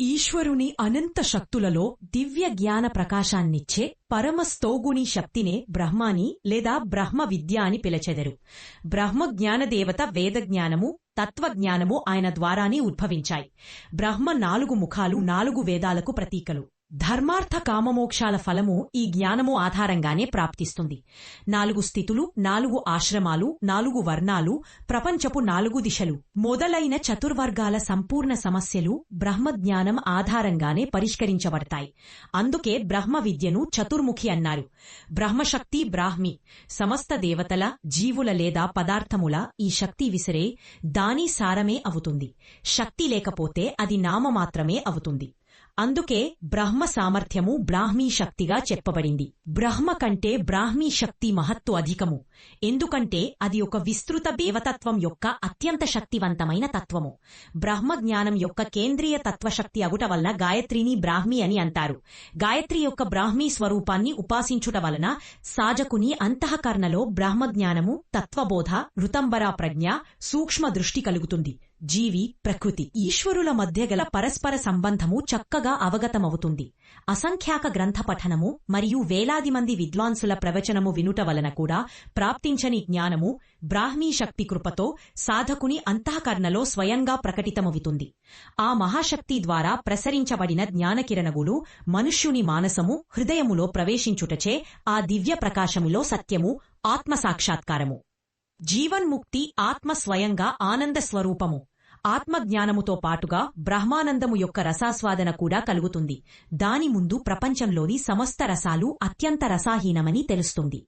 ఈశ్వరుని అనంత శక్తులలో దివ్య జ్ఞాన ప్రకాశాన్నిచ్చే పరమస్తోగుని శక్తినే బ్రహ్మాని లేదా బ్రహ్మ విద్య అని పిలచెదరు. బ్రహ్మ జ్ఞానదేవత వేదజ్ఞానము తత్వజ్ఞానము ఆయన ద్వారానే ఉద్భవించాయి. బ్రహ్మ నాలుగు ముఖాలు నాలుగు వేదాలకు ప్రతీకలు. ధర్మార్థ కామమోక్షాల ఫలము ఈ జ్ఞానము ఆధారంగానే ప్రాప్తిస్తుంది. నాలుగు స్థితులు నాలుగు ఆశ్రమాలు నాలుగు వర్ణాలు ప్రపంచపు నాలుగు దిశలు మొదలైన చతుర్వర్గాల సంపూర్ణ సమస్యలు బ్రహ్మజ్ఞానం ఆధారంగానే పరిష్కరించబడతాయి. అందుకే బ్రహ్మ విద్యను చతుర్ముఖి అన్నారు. బ్రహ్మశక్తి బ్రాహ్మి సమస్త దేవతల జీవుల లేదా పదార్థముల ఈ శక్తి విసిరే దాని సారమే అవుతుంది. శక్తి లేకపోతే అది నామ మాత్రమే అవుతుంది. అందుకే బ్రహ్మ సామర్థ్యము బ్రాహ్మీ శక్తిగా చెప్పబడింది. బ్రహ్మ కంటే బ్రాహ్మీ శక్తి మహత్తు అధికము. ఎందుకంటే అది ఒక విస్తృత దేవతత్వం యొక్క అత్యంత శక్తివంతమైన తత్వము. బ్రహ్మ జ్ఞానం యొక్క కేంద్రీయ తత్వశక్తి అగుట వలన గాయత్రిని బ్రాహ్మి అని అంటారు. గాయత్రి యొక్క బ్రాహ్మీ స్వరూపాన్ని ఉపాసించుట వలన సాజకుని అంతఃకరణలో బ్రహ్మజ్ఞానము తత్వబోధ ఋతంబరా ప్రజ్ఞ సూక్ష్మ దృష్టి కలుగుతుంది. జీవి ప్రకృతి ఈశ్వరుల మధ్య గల పరస్పర సంబంధము చక్కగా అవగతమవుతుంది. అసంఖ్యాక గ్రంథ పఠనము మరియు వేలాది మంది విద్వాంసుల ప్రవచనము వినుట వలన కూడా ప్రాప్తించని జ్ఞానము బ్రాహ్మీ శక్తి కృపతో సాధకుని అంతఃకరణలో స్వయంగా ప్రకటితమవుతుంది. ఆ మహాశక్తి ద్వారా ప్రసరించబడిన జ్ఞానకిరణగులు మనుష్యుని మానసము హృదయములో ప్రవేశించుటచే ఆ దివ్య ప్రకాశములో సత్యము ఆత్మసాక్షాత్కారము. జీవన్ముక్తి ఆత్మ స్వయంగా ఆనంద స్వరూపము. ఆత్మజ్ఞానముతో పాటుగా బ్రహ్మానందము యొక్క రసాస్వాదన కూడా కలుగుతుంది. దాని ముందు ప్రపంచంలోని సమస్త రసాలు అత్యంత రసాహీనమని తెలుస్తుంది.